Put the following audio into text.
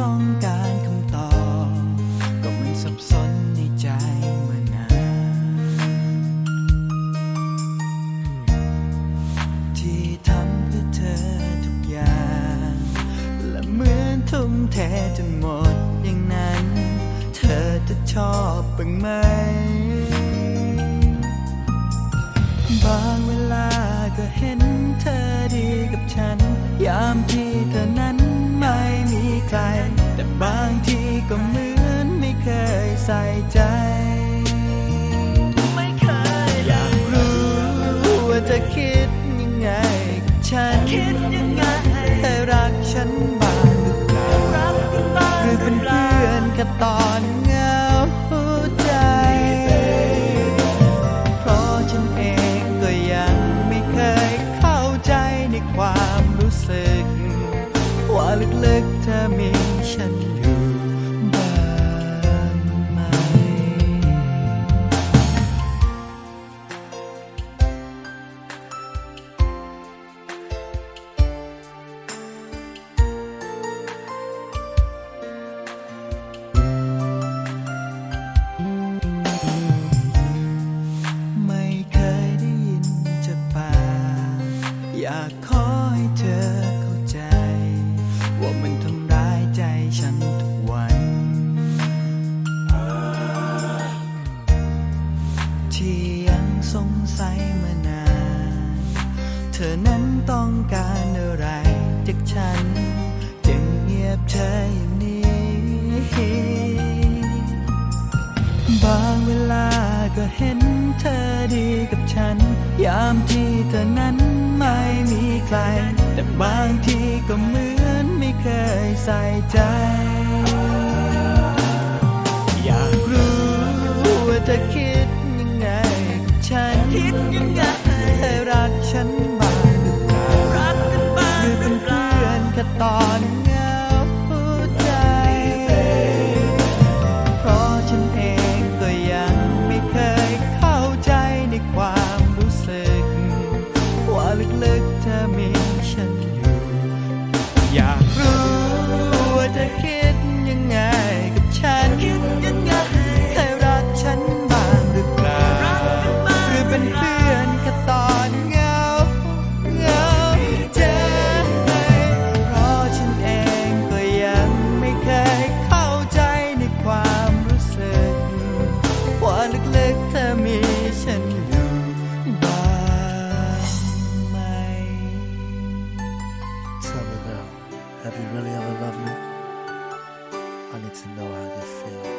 ต้องการคำตอบ ก็มันสับสนในใจมานานที่ทำเพื่อเธอทุกอย่าง และเหมือนทุ่มเทจนหมดอย่างนั้น เธอจะชอบบ้างไหม ใส่ใจไม่เคยอยากรู้ว่าเธอคิดยังไงกับฉันคิดยังไงให้รักฉันบ้างหรือเปล่าหรือเป็นเพื่อนแค่ตอนเหงาใจ เพราะฉันเองก็ยังไม่เคยเข้าใจในความรู้สึก ว่าลึกๆเธอมีฉันอยู่ งสงสัยมานาน เธอนั้นต้องการอะไรจากฉัน จึงเงียบเฉยอย่างนี้ บางเวลาก็เห็นเธอดีกับฉัน ยามที่เธอนั้นไม่มีใคร แต่บางทีก็เหมือนไม่เคยใส่ใจอยากรู้ว่าเธอคิด อ you really ever loved me? I need to know how you feel.